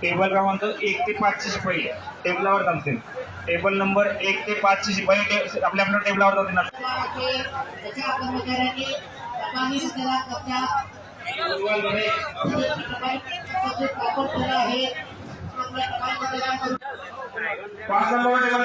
Table क्रमांक एक ते पाचशे शिपाई टेबलावर चालतील टेबल नंबर एक ते पाचशे शिपाई आपल्या आपल्या टेबलावर जातील आहे पाच नंबर टेबल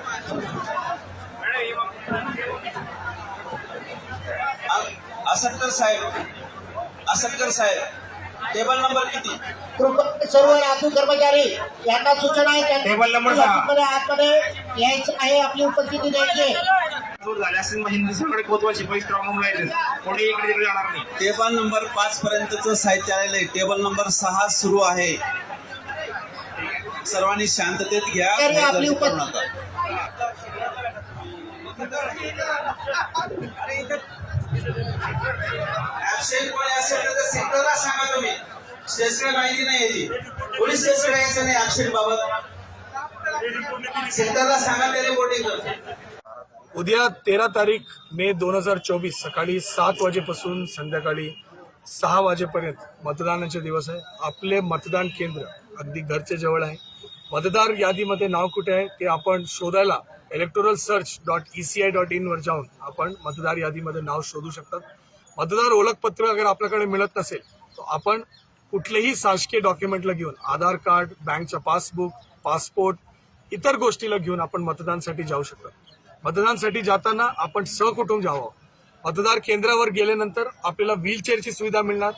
असटकर साहेब असटकर साहेब टेबल नंबर किती सर्व राखीव कर्मचारी यांना सूचना आहे टेबल नंबर. आतमध्ये आतमध्ये यायचं आहे आपली उपस्थिती द्यायची आहे. दूर झाले असेल दुसरीकडे कोतवा शिपाई स्ट्रॉंग रूम राहायचे कोणी इकडे तिकडे जाणार नाही टेबल नंबर पाच पर्यंतच साहित्य आलेलं आहे टेबल नंबर सहा सुरू आहे सर्वांनी शांततेत घ्या आपली करू उपस्थिती- नका ऍबसेंट कोणी असेल तर सेक्टरला सांगा तुम्ही. स्टेशनला माहिती नाही याची पोलीस स्टेशन यायचं नाही ऍबसेंट बाबत? सेक्टरला सांगा त्याने वोटिंग करतो उद्या तेरा तारीख मे दोन हजार चोवीस सकाळी सात वाजेपासून संध्याकाळी सहा वाजेपर्यंत मतदानाचे दिवस आहे. आपले मतदान केंद्र अगदी घरच्या जवळ आहे. मतदार यादीमध्ये नाव कुठे आहे ते आपण शोधायला electoral search dot E C I dot इनवर जाऊन आपण मतदार यादीमध्ये नाव शोधू शकतात. मतदार ओळखपत्र अगर आपल्याकडे मिळत नसेल तर आपण कुठलेही शासकीय डॉक्युमेंटला घेऊन आधार कार्ड बँकचं पासबुक पासपोर्ट इतर गोष्टीला घेऊन आपण मतदानसाठी जाऊ शकतो मतदानसाठी जाताना आपण सहकुटुंब जावं. मतदार केंद्रावर गेल्यानंतर आपल्याला व्हीलचेअरची सुविधा मिळणार.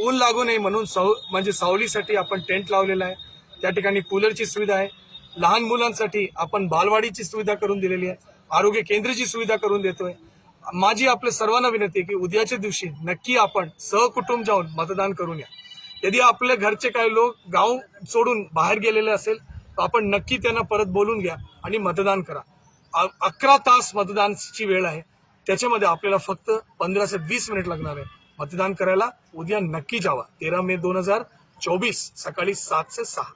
ऊन लागू नये म्हणून सव म्हणजे सावलीसाठी आपण टेंट लावलेला आहे. त्या ठिकाणी कूलरची सुविधा आहे. लहान मुलांसाठी आपण बालवाडीची सुविधा करून दिलेली आहे. आरोग्य केंद्राची सुविधा करून देतोय. माझी आपल्या सर्वांना विनंती आहे की उद्याच्या दिवशी नक्की आपण सहकुटुंब जाऊन मतदान करून या. यदि आपले घरचे काही लोक गाव सोडून बाहेर गेलेले असेल तर आपण नक्की त्यांना परत बोलून घ्या आणि मतदान करा. अकरा तास मतदानची वेळ आहे. त्याच्यामध्ये आपल्याला फक्त पंधरा ते वीस मिनिट लागणार आहे मतदान करायला. उद्या नक्की जावा. तेरा मे दोन हजार चोवीस सकाळी सात ते सहा.